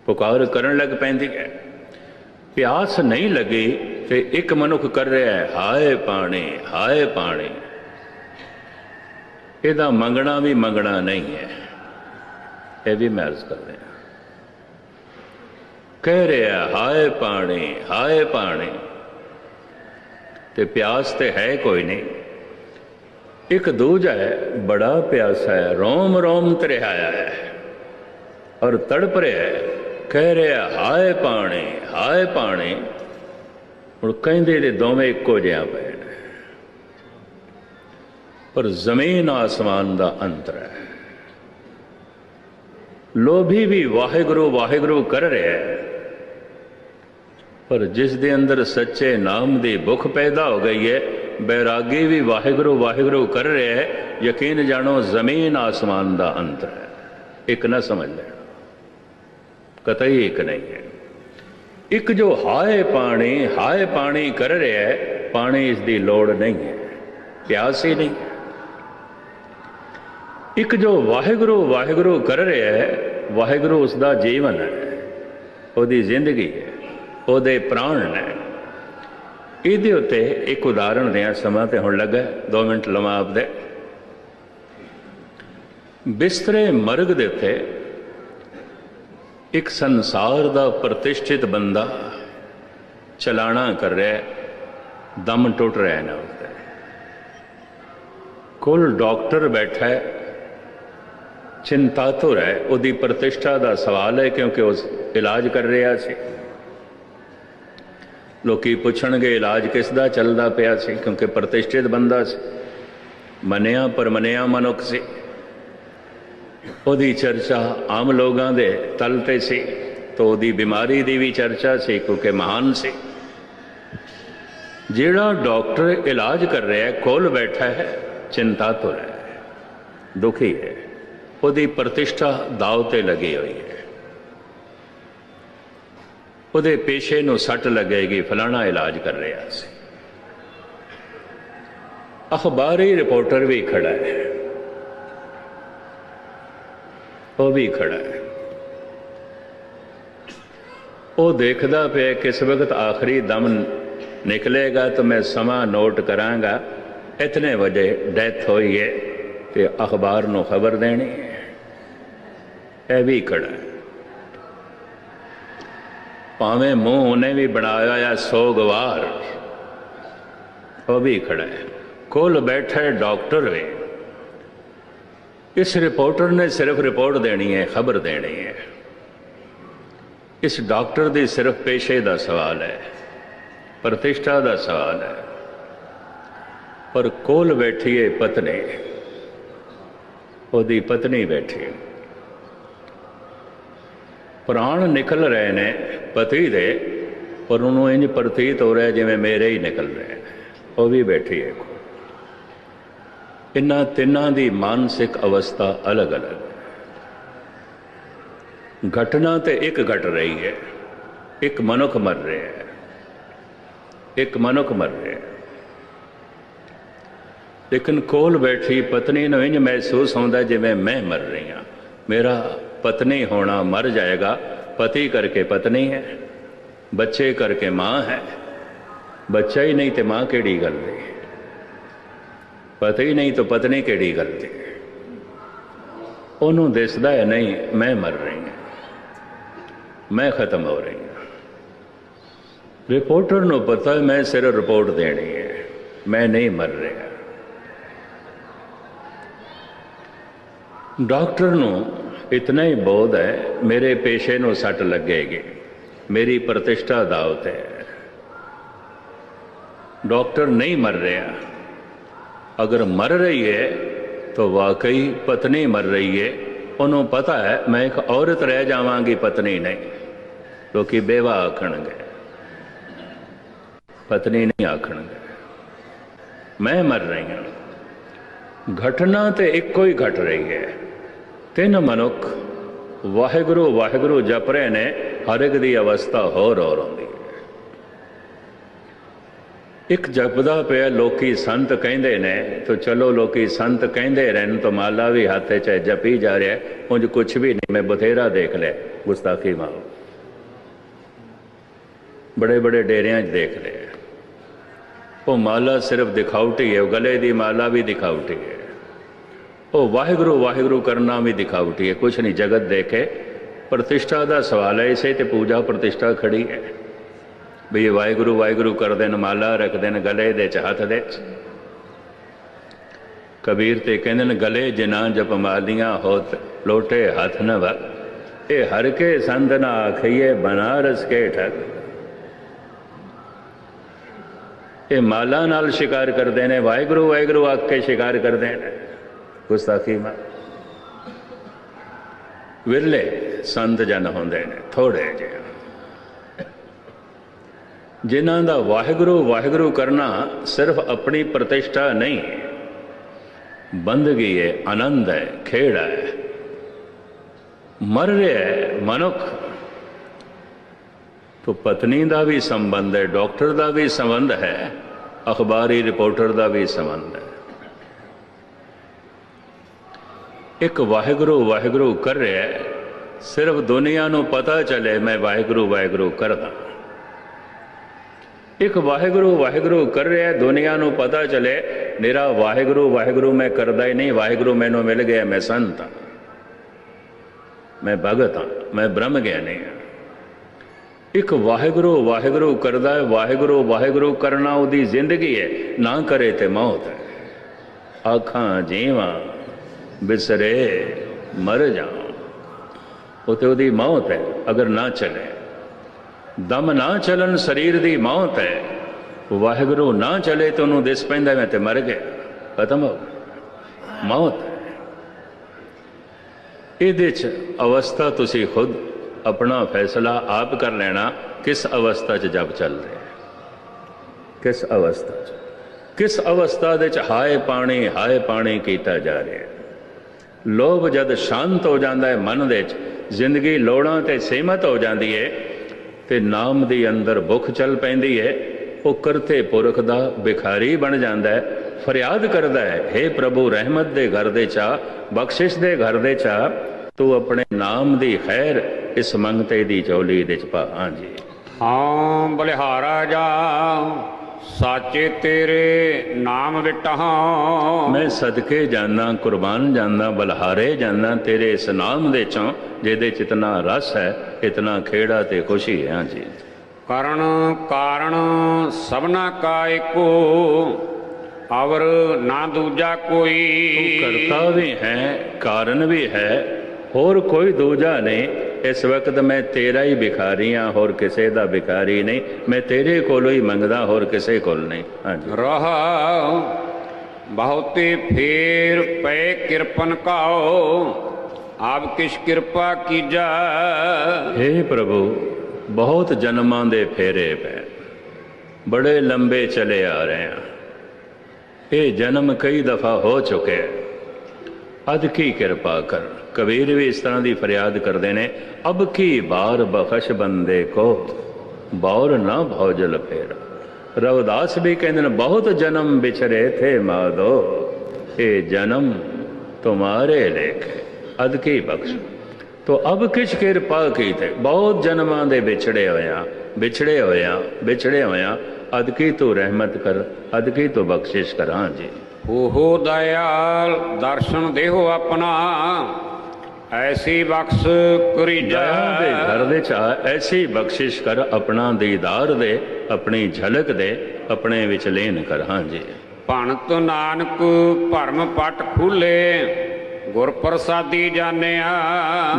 ਪੁਕਾਰ ਕਰਨ ਲੱਗ ਪੈਂਦੀ ਹੈ। ਪਿਆਸ ਨਹੀਂ ਲੱਗੀ ਤੇ ਇੱਕ ਮਨੁੱਖ ਕਰ ਰਿਹਾ ਹੈ ਹਾਏ ਪਾਣੀ ਹਾਏ ਪਾਣੀ। ਇਹਦਾ ਮੰਗਣਾ ਵੀ ਮੰਗਣਾ ਨਹੀਂ ਹੈ। ਇਹ ਵੀ ਮੈਂ ਅਰਜ਼ ਕਰ ਰਿਹਾ ਕਹਿ ਰਿਹਾ, ਹਾਏ ਪਾਣੀ ਹਾਏ ਪਾਣੀ। ਤੇ ਪਿਆਸ ਤੇ ਹੈ ਕੋਈ ਨਹੀਂ। ਇੱਕ ਦੂਜਾ ਹੈ, ਬੜਾ ਪਿਆਸਾ ਹੈ, ਰੋਮ ਰੋਮ ਤਰਿਹਾਇਆ ਹੈ। ਔਰ ਤੜਪ ਰਿਹਾ ਹੈ, ਕਹਿ ਰਿਹਾ, ਹਾਏ ਪਾਣੀ ਹਾਏ ਪਾਣੀ। ਹੁਣ ਕਹਿੰਦੇ ਦੇ ਦੋਵੇਂ ਇੱਕੋ ਜਿਹਾ ਪੈਣ ਪਰ ਜ਼ਮੀਨ ਆਸਮਾਨ ਦਾ ਅੰਤਰ ਹੈ। ਲੋਭੀ ਵੀ ਵਾਹਿਗੁਰੂ ਵਾਹਿਗੁਰੂ ਕਰ ਰਿਹਾ ਹੈ। ਪਰ ਜਿਸ ਦੇ ਅੰਦਰ ਸੱਚੇ ਨਾਮ ਦੀ ਭੁੱਖ ਪੈਦਾ ਹੋ ਗਈ ਹੈ, ਬੈਰਾਗੀ ਵੀ ਵਾਹਿਗੁਰੂ ਵਾਹਿਗੁਰੂ ਕਰ ਰਿਹਾ ਹੈ, ਯਕੀਨ ਜਾਣੋ ਜ਼ਮੀਨ ਆਸਮਾਨ ਦਾ ਅੰਤਰ ਹੈ। ਇੱਕ ਨਾ ਸਮਝ ਲੈਣਾ ਕਤਈ ਇੱਕ ਨਹੀਂ ਹੈ। ਇੱਕ ਜੋ ਹਾਏ ਪਾਣੀ ਹਾਏ ਪਾਣੀ ਕਰ ਰਿਹਾ ਹੈ, ਪਾਣੀ ਇਸ ਦੀ ਲੋੜ ਨਹੀਂ ਹੈ, ਪਿਆਸ ਹੀ ਨਹੀਂ। ਇੱਕ ਜੋ ਵਾਹਿਗੁਰੂ ਵਾਹਿਗੁਰੂ ਕਰ ਰਿਹਾ ਹੈ, ਵਾਹਿਗੁਰੂ ਉਸ ਦਾ ਜੀਵਨ ਹੈ, ਉਹਦੀ ਜ਼ਿੰਦਗੀ ਹੈ। ਉਹਦੇ ਪ੍ਰਾਣ ਨੇ। ਇਹਦੇ ਉੱਤੇ ਇੱਕ ਉਦਾਹਰਣ ਦਿਆਂ ਸਮਾਂ ਤੇ ਹੁਣ ਲੱਗਾ 2 ਮਿੰਟ ਲਵਾਂ ਆਪਦੇ। ਬਿਸਤਰੇ ਮਰਗ ਦੇ ਉੱਤੇ ਇੱਕ ਸੰਸਾਰ ਦਾ ਪ੍ਰਤਿਸ਼ਠਿਤ ਬੰਦਾ ਚਲਾਣਾ ਕਰ ਰਿਹਾ ਦਮ ਟੁੱਟ ਰਿਹਾ ਨਾ ਉਸਦਾ ਕੋਲ ਡਾਕਟਰ ਬੈਠਾ ਹੈ ਚਿੰਤਾਤੁਰ ਹੈ ਉਹਦੀ ਪ੍ਰਤਿਸ਼ਠਾ ਦਾ ਸਵਾਲ ਹੈ ਕਿਉਂਕਿ ਉਸ ਇਲਾਜ ਕਰ ਰਿਹਾ ਸੀ। ਲੋਕੀ ਪੁੱਛਣਗੇ, ਇਲਾਜ ਕਿਸ ਦਾ ਚੱਲਦਾ ਪਿਆ ਸੀ? ਕਿਉਂਕਿ ਪ੍ਰਤਿਸ਼ਠਿਤ ਬੰਦਾ ਸੀ। ਮੰਨਿਆ ਪਰ ਮੰਨਿਆ ਮਨੁੱਖ ਸੀ। ਉਹਦੀ ਚਰਚਾ ਆਮ ਲੋਕਾਂ ਦੇ ਤਲ ਤੇ ਸੀ ਤਾਂ ਉਹਦੀ ਬਿਮਾਰੀ ਦੀ ਵੀ ਚਰਚਾ ਸੀ, ਕਿਉਂਕਿ ਮਹਾਨ ਸੀ। ਜਿਹੜਾ ਡਾਕਟਰ ਇਲਾਜ ਕਰ ਰਿਹਾ ਹੈ ਕੋਲ ਬੈਠਾ ਹੈ ਚਿੰਤਾਤੁਰ ਹੈ। ਦੁਖੀ ਹੈ। ਉਹਦੀ ਪ੍ਰਤਿਸ਼ਠਾ ਦਾਅ ਤੇ ਲੱਗੀ ਹੋਈ ਹੈ। ਉਹਦੇ ਪੇਸ਼ੇ ਨੂੰ ਸੱਟ ਲੱਗੇਗੀ, ਫਲਾਣਾ ਇਲਾਜ ਕਰ ਰਿਹਾ ਸੀ। ਅਖਬਾਰੀ ਰਿਪੋਰਟਰ ਵੀ ਖੜਾ ਹੈ। ਉਹ ਵੀ ਖੜਾ ਹੈ। ਉਹ ਦੇਖਦਾ ਪਿਆ ਕਿਸ ਵਕਤ ਆਖਰੀ ਦਮ ਨਿਕਲੇਗਾ ਤਾਂ ਮੈਂ ਸਮਾਂ ਨੋਟ ਕਰਾਂਗਾ। ਇਤਨੇ ਵਜੇ ਡੈਥ ਹੋਈ ਹੈ ਤੇ ਅਖਬਾਰ ਨੂੰ ਖਬਰ ਦੇਣੀ ਹੈ। ਇਹ ਵੀ ਖੜਾ ਹੈ। ਭਾਵੇਂ ਮੂੰਹ ਉਹਨੇ ਵੀ ਬਣਾਇਆ ਆ ਸੋਗਵਾਰ। ਉਹ ਵੀ ਖੜਾ ਹੈ। ਕੋਲ ਬੈਠੇ ਡਾਕਟਰ ਵੇ। ਇਸ ਰਿਪੋਰਟਰ ਨੇ ਸਿਰਫ ਰਿਪੋਰਟ ਦੇਣੀ ਹੈ, ਖਬਰ ਦੇਣੀ ਹੈ। ਇਸ ਡਾਕਟਰ ਦੀ ਸਿਰਫ ਪੇਸ਼ੇ ਦਾ ਸਵਾਲ ਹੈ, ਪ੍ਰਤਿਸ਼ਠਾ ਦਾ ਸਵਾਲ ਹੈ। ਪਰ ਕੋਲ ਬੈਠੀ ਹੈ ਪਤਨੀ। ਉਹਦੀ ਪਤਨੀ ਬੈਠੀ ਹੈ। ਪ੍ਰਾਣ ਨਿਕਲ ਰਹੇ ਨੇ ਪਤੀ ਦੇ, ਪਰ ਉਹਨੂੰ ਇੰਜ ਪ੍ਰਤੀਤ ਹੋ ਰਿਹਾ ਜਿਵੇਂ ਮੇਰੇ ਹੀ ਨਿਕਲ ਰਹੇ ਨੇ। ਉਹ ਵੀ ਬੈਠੀ ਹੈ ਇਨ੍ਹਾਂ ਤਿੰਨਾਂ ਦੀ ਮਾਨਸਿਕ ਅਵਸਥਾ ਅਲੱਗ-ਅਲੱਗ ਘਟਨਾ ਤੇ ਇੱਕ ਘਟ ਰਹੀ ਹੈ। ਇੱਕ ਮਨੁੱਖ ਮਰ ਰਿਹਾ ਹੈ। ਇੱਕ ਮਨੁੱਖ ਮਰ ਰਿਹਾ ਹੈ। ਲੇਕਿਨ ਕੋਲ ਬੈਠੀ ਪਤਨੀ ਨੂੰ ਇੰਜ ਮਹਿਸੂਸ ਹੁੰਦਾ ਜਿਵੇਂ ਮੈਂ ਮਰ ਰਹੀ ਹਾਂ। ਮੇਰਾ ਪਤਨੀ ਹੋਣਾ ਮਰ ਜਾਏਗਾ, ਪਤੀ ਕਰਕੇ ਪਤਨੀ ਹੈ, ਬੱਚੇ ਕਰਕੇ ਮਾਂ ਹੈ। ਬੱਚਾ ਹੀ ਨਹੀਂ ਤੇ ਮਾਂ ਕਿਹੜੀ ਗੱਲ ਦੀ? ਪਤਾ ਹੀ ਨਹੀਂ ਤਾਂ ਪਤਨੀ ਕਿਹੜੀ ਗੱਲ ਦੀ? ਉਹਨੂੰ ਦਿਸਦਾ ਹੈ, ਨਹੀਂ, ਮੈਂ ਮਰ ਰਹੀ ਹਾਂ। ਮੈਂ ਖਤਮ ਹੋ ਰਹੀ ਹਾਂ। ਰਿਪੋਰਟਰ ਨੂੰ ਪਤਾ ਹੈ, ਮੈਂ ਸਿਰ ਰਿਪੋਰਟ ਦੇਣੀ ਹੈ। ਮੈਂ ਨਹੀਂ ਮਰ ਰਿਹਾ। ਡਾਕਟਰ ਨੂੰ ਇਤਨਾ ਹੀ ਬੋਧ ਹੈ ਮੇਰੇ ਪੇਸ਼ੇ ਨੂੰ ਸੱਟ ਲੱਗੇਗੀ ਮੇਰੀ ਪ੍ਰਤਿਸ਼ਠਾ ਦਾਅਵਤ ਹੈ डॉक्टर नहीं मर रहा अगर मर रही है तो वाकई पत्नी मर रही है ਉਹਨੂੰ ਪਤਾ ਹੈ ਮੈਂ ਇੱਕ ਔਰਤ ਰਹਿ ਜਾਵਾਂਗੀ ਪਤਨੀ ਨਹੀਂ ਲੋਕੀ ਬੇਵਾ ਆਖਣਗੇ ਪਤਨੀ ਨਹੀਂ ਆਖਣਗੇ ਮੈਂ ਮਰ ਰਹੀ ਹਾਂ ਘਟਨਾ ਤੇ ਇੱਕੋ ਹੀ ਘਟ ਰਹੀ ਹੈ ਤਿੰਨ ਮਨੁੱਖ ਵਾਹਿਗੁਰੂ ਵਾਹਿਗੁਰੂ ਜਪ ਰਹੇ ਨੇ, ਹਰ ਇੱਕ ਦੀ ਅਵਸਥਾ ਹੋਰ ਹੋਰ ਹੁੰਦੀ ਹੈ। ਇੱਕ ਜਪਦਾ ਪਿਆ ਲੋਕੀ ਸੰਤ ਕਹਿੰਦੇ ਨੇ, ਤਾਂ ਚਲੋ ਲੋਕੀ ਸੰਤ ਕਹਿੰਦੇ ਰਹਿਣ, ਤਾਂ ਮਾਲਾ ਵੀ ਹੱਥੇ ਚ ਜਪੀ ਜਾ ਰਿਹਾ ਉਂਝ ਕੁਛ ਵੀ ਨਹੀਂ, ਮੈਂ ਬਥੇਰਾ ਦੇਖ ਲਿਆ, ਗੁਸਤਾਖੀ ਮਾਲ ਬੜੇ ਬੜੇ ਡੇਰਿਆਂ 'ਚ ਦੇਖ ਲਿਆ। ਉਹ ਮਾਲਾ ਸਿਰਫ ਦਿਖਾਉਟੀ ਹੈ, ਉਹ ਗਲੇ ਦੀ ਮਾਲਾ ਵੀ ਦਿਖਾਉਟੀ ਹੈ। ਉਹ ਵਾਹਿਗੁਰੂ ਵਾਹਿਗੁਰੂ ਕਰਨਾ ਵੀ ਦਿਖਾਵਟੀ ਹੈ। ਕੁਛ ਨਹੀਂ, ਜਗਤ ਦੇਖੇ। ਪ੍ਰਤਿਸ਼ਠਾ ਦਾ ਸਵਾਲ ਹੈ ਇਸੇ ਤੇ ਪੂਜਾ ਪ੍ਰਤਿਸ਼ਠਾ ਖੜੀ ਹੈ। ਵੀ ਇਹ ਵਾਹਿਗੁਰੂ ਵਾਹਿਗੁਰੂ ਕਰਦੇ ਨੇ ਮਾਲਾ ਰੱਖਦੇ ਨੇ ਗਲੇ ਦੇ ਚ ਹੱਥ ਦੇ ਕਬੀਰ ਤੇ ਕਹਿੰਦੇ ਨੇ, ਗਲੇ ਜਿਨਾ ਜਪ ਮਾਲੀਆਂ, ਹੋਤ ਲੋਟੇ ਹੱਥ ਨ ਵ ਇਹ ਹਰ ਕੇ ਸੰਤ ਨਾ ਆਖਈਏ ਬਨਾਰਸ ਕੇ ਠਗ ਇਹ ਮਾਲਾ ਨਾਲ ਸ਼ਿਕਾਰ ਕਰਦੇ ਨੇ, ਵਾਹਿਗੁਰੂ ਵਾਹਿਗੁਰੂ ਆਖ ਕੇ ਸ਼ਿਕਾਰ ਕਰਦੇ ਨੇ। ਗੁਸਤਾਖੀ ਮਾ ਵਿਰਲੇ ਸੰਤ ਜਨ ਹੁੰਦੇ ਨੇ ਥੋੜੇ ਜਿਹੇ। ਜਿਨ੍ਹਾਂ ਦਾ ਵਾਹਿਗੁਰੂ ਵਾਹਿਗੁਰੂ ਕਰਨਾ ਸਿਰਫ ਆਪਣੀ ਪ੍ਰਤਿਸ਼ਠਾ ਨਹੀਂ, ਬੰਦਗੀ ਹੈ, ਆਨੰਦ ਹੈ ਖੇੜ ਹੈ। ਮਰ ਰਿਹਾ ਹੈ ਮਨੁੱਖ। तो ਪਤਨੀ ਦਾ ਵੀ ਸੰਬੰਧ ਹੈ, ਡਾਕਟਰ ਦਾ ਵੀ ਸੰਬੰਧ ਹੈ, ਅਖਬਾਰੀ ਰਿਪੋਰਟਰ ਦਾ ਵੀ ਸੰਬੰਧ ਹੈ। ਇੱਕ ਵਾਹਿਗੁਰੂ ਵਾਹਿਗੁਰੂ ਕਰ ਰਿਹਾ ਹੈ। ਸਿਰਫ ਦੁਨੀਆ ਨੂੰ ਪਤਾ ਚੱਲੇ ਮੈਂ ਵਾਹਿਗੁਰੂ ਵਾਹਿਗੁਰੂ ਕਰਦਾ। ਇੱਕ ਵਾਹਿਗੁਰੂ ਵਾਹਿਗੁਰੂ ਕਰ ਰਿਹਾ ਦੁਨੀਆ ਨੂੰ ਪਤਾ ਚਲੇ ਮੇਰਾ ਵਾਹਿਗੁਰੂ ਵਾਹਿਗੁਰੂ ਮੈਂ ਕਰਦਾ ਹੀ ਨਹੀਂ, ਵਾਹਿਗੁਰੂ ਮੈਨੂੰ ਮਿਲ ਗਿਆ, ਮੈਂ ਸੰਤ ਹਾਂ। ਮੈਂ ਭਗਤ ਹਾਂ, ਮੈਂ ਬ੍ਰਹਮ ਗਿਆਨੀ ਹਾਂ। ਇੱਕ ਵਾਹਿਗੁਰੂ ਵਾਹਿਗੁਰੂ ਕਰਦਾ ਹੈ, ਵਾਹਿਗੁਰੂ ਵਾਹਿਗੁਰੂ ਕਰਨਾ ਉਹਦੀ ਜ਼ਿੰਦਗੀ ਹੈ, ਨਾ ਕਰੇ ਤੇ ਮੌਤ ਹੈ। ਆਖਾਂ ਜੀਵਾਂ ਬਿਸਰੇ ਮਰ ਜਾਵਾਂ ਉਹ ਤੇ ਉਹਦੀ ਮੌਤ ਹੈ, ਅਗਰ ਨਾ ਚਲੇ। ਦਮ ਨਾ ਚੱਲਣ, ਸਰੀਰ ਦੀ ਮੌਤ ਹੈ। ਵਾਹਿਗੁਰੂ ਨਾ ਚਲੇ ਤੇ ਉਹਨੂੰ ਦਿਸ ਪੈਂਦਾ ਮੈਂ ਤੇ ਮਰ ਗਿਆ। ਖਤਮ ਹੋ ਮੌਤ ਇਹਦੇ ਚ ਅਵਸਥਾ ਤੁਸੀਂ ਖੁਦ ਆਪਣਾ ਫੈਸਲਾ ਆਪ ਕਰ ਲੈਣਾ, ਕਿਸ ਅਵਸਥਾ 'ਚ ਜਪ ਚੱਲ ਰਿਹਾ ਕਿਸ ਅਵਸਥਾ 'ਚ? ਕਿਸ ਅਵਸਥਾ ਦੇ ਚ ਹਾਏ ਪਾਣੀ ਹਾਏ ਪਾਣੀ ਕੀਤਾ ਜਾ ਰਿਹਾ ਲੋਭ ਜਦ ਸ਼ਾਂਤ ਹੋ ਜਾਂਦਾ ਹੈ ਮਨ ਦੇ ਚ ਜ਼ਿੰਦਗੀ ਲੋੜਾਂ ਤੇ ਸੀਮਤ ਹੋ ਜਾਂਦੀ ਹੈ ਤੇ ਨਾਮ ਦੇ ਅੰਦਰ ਭੁੱਖ ਚੱਲ ਪੈਂਦੀ ਹੈ ਉਹ ਕਰਤੇ ਪੁਰਖ ਦਾ ਭਿਖਾਰੀ ਬਣ ਜਾਂਦਾ ਹੈ, ਫਰਿਆਦ ਕਰਦਾ ਹੈ हे ਪ੍ਰਭੂ ਰਹਿਮਤ ਦੇ ਘਰ ਦੇ ਚਾ ਬਖਸ਼ਿਸ਼ ਦੇ ਘਰ ਦੇ ਚਾ ਤੂੰ ਆਪਣੇ ਨਾਮ ਦੀ ਖੈਰ ਇਸ ਮੰਗਤੇ ਦੀ ਝੋਲੀ ਦੇ ਚ ਪਾ ਹਾਂਜੀ ਹਾਂ ਬਲਿਹਾਰਾ ਜਾ ਸਾਚੇ ਤੇਰੇ ਨਾਮ ਵਿਟਹਾਂ। ਮੈਂ ਸਦਕੇ ਜਾਣਾ ਕੁਰਬਾਨ ਜਾਣਾ ਬਲਹਾਰੇ ਜਾਣਾ ਤੇਰੇ ਇਸ ਨਾਮ ਦੇ ਚੋਂ ਜਿਹਦੇ ਚ ਇਤਨਾ ਰਸ ਹੈ ਇਤਨਾ ਖੇੜਾ ਤੇ ਖੁਸ਼ੀ ਹੈ ਹਾਂਜੀ ਕਰਨ ਕਾਰਣ ਸਭਨਾ ਕਾ ਏਕੋ ਅਵਰ ਨਾ ਦੂਜਾ ਕੋਈ। ਕਰਤਾ ਵੀ ਹੈ ਕਾਰਨ ਵੀ ਹੈ ਹੋਰ ਕੋਈ ਦੂਜਾ ਨਹੀਂ ਇਸ ਵਕਤ ਮੈਂ ਤੇਰਾ ਹੀ ਭਿਖਾਰੀ ਹਾਂ ਹੋਰ ਕਿਸੇ ਦਾ ਭਿਖਾਰੀ ਨਹੀਂ। ਮੈਂ ਤੇਰੇ ਕੋਲੋਂ ਹੀ ਮੰਗਦਾ ਹੋਰ ਕਿਸੇ ਕੋਲ ਨਹੀਂ। ਹਾਂਜੀ। ਰਹਾ ਬਹੁਤੇ ਫੇਰ ਪਏ ਕਿਰਪਨ ਕਾਓ ਆਪ ਕਿਛ ਕਿਰਪਾ ਕੀਜਾ। हे ਪ੍ਰਭੂ ਬਹੁਤ ਜਨਮਾਂ ਦੇ ਫੇਰੇ ਪੈ ਬੜੇ ਲੰਬੇ ਚਲੇ ਆ ਰਹੇ ਆ ਇਹ ਜਨਮ ਕਈ ਦਫਾ ਹੋ ਚੁੱਕੇ ਅਦ ਕੀ ਕਿਰਪਾ ਕਰ ਕਬੀਰ ਵੀ ਇਸ ਤਰ੍ਹਾਂ ਦੀ ਫਰਿਆਦ ਕਰਦੇ ਨੇ, ਅਬ ਕੀ ਬਾਰ ਬਖਸ਼ ਬੰਦੇ ਕੋ? ਬੌਰ ਨਾ ਭੌਜਲ ਫੇਰ। ਰਵਦਾਸ ਵੀ ਕਹਿੰਦੇ ਨੇ, ਬਹੁਤ ਜਨਮ ਵਿਛਰੇ ਥੇ ਮਾਦੋ ਇਹ ਜਨਮ ਤੁਮਾਰੇ ਲੇਖੇ, ਅਦ ਕੀ ਬਖਸ਼? ਤੋ ਅਬ ਕਿਛ ਕਿਰਪਾ ਕੀਤੇ, ਬਹੁਤ ਜਨਮਾਂ ਦੇ ਵਿਛੜੇ ਹੋਇਆ ਵਿਛੜੇ ਹੋਇਆ ਵਿਛੜੇ ਹੋਇਆ, ਅਦ ਕੀ ਤੂੰ ਰਹਿਮਤ ਕਰ, ਅਦ ਕੀ ਤੂੰ ਬਖਸ਼ਿਸ਼ ਕਰਾਂ ਜੀ? ਓਹੋ ਦਇਆਲ, ਦਰਸ਼ਨ ਦੇਹੋ ਆਪਣਾ। ਐਸੀ ਬਖਸ਼ ਕਰੀਜਾ ਦੇ ਘਰ ਦੇ ਚ ਐਸੀ ਬਖਸ਼ਿਸ਼ ਕਰ ਆਪਣਾ ਦੀਦਾਰ ਦੇ ਆਪਣੀ ਝਲਕ ਦੇ ਆਪਣੇ ਵਿੱਚ ਲੀਨ ਕਰ ਹਾਂਜੀ ਭਣਤ ਨਾਨਕ ਭਰਮ ਪਟ ਖੁੱਲੇ ਗੁਰ ਪ੍ਰਸਾਦੀ ਜਾਣਿਆ।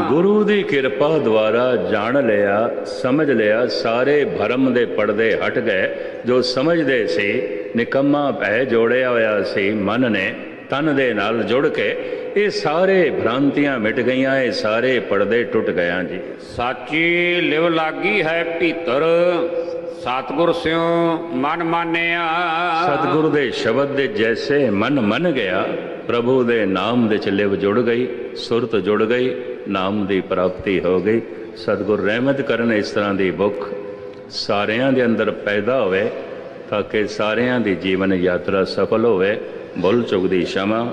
ਗੁਰੂ ਦੀ ਕਿਰਪਾ ਦੁਆਰਾ ਜਾਣ ਲਿਆ ਸਮਝ ਲਿਆ ਸਾਰੇ ਭਰਮ ਦੇ ਪਰਦੇ ਹਟ ਗਏ। ਜੋ ਸਮਝਦੇ ਸੀ ਨਿਕੰਮਾ ਭੈ ਜੋੜਿਆ ਹੋਇਆ ਸੀ ਮਨ ਨੇ ਤਨ ਦੇ ਨਾਲ ਜੁੜ ਕੇ ਇਹ ਸਾਰੇ ਭ੍ਰਾਂਤੀਆਂ ਮਿਟ ਗਈਆਂ ਇਹ ਸਾਰੇ ਪਰਦੇ ਟੁੱਟ ਗਏ ਜੀ। ਸਾਚੀ ਲਿਵ ਲਾਗੀ ਹੈ ਭੀਤਰ ਸਤਿਗੁਰ ਸਿਉ ਮਨ ਮਾਨਿਆ। ਸਤਿਗੁਰੂ ਦੇ ਸ਼ਬਦ ਦੇ ਜੈਸੇ ਮਨ ਮੰਨ ਗਿਆ ਪ੍ਰਭੂ ਦੇ ਨਾਮ ਦੇ ਚ ਲਿਵ ਜੁੜ ਗਈ ਸੁਰਤ ਜੁੜ ਗਈ ਨਾਮ ਦੀ ਪ੍ਰਾਪਤੀ ਹੋ ਗਈ। ਸਤਿਗੁਰ ਰਹਿਮਤ ਕਰਨ ਇਸ ਤਰ੍ਹਾਂ ਦੀ ਬੁੱਖ ਸਾਰਿਆਂ ਦੇ ਅੰਦਰ ਪੈਦਾ ਹੋਵੇ ਤਾਂ ਕਿ ਸਾਰਿਆਂ ਦੀ ਜੀਵਨ ਯਾਤਰਾ ਸਫਲ ਹੋਵੇ। ਭੁੱਲ ਚੁੱਕ ਦੀ ਸ਼ਮਾ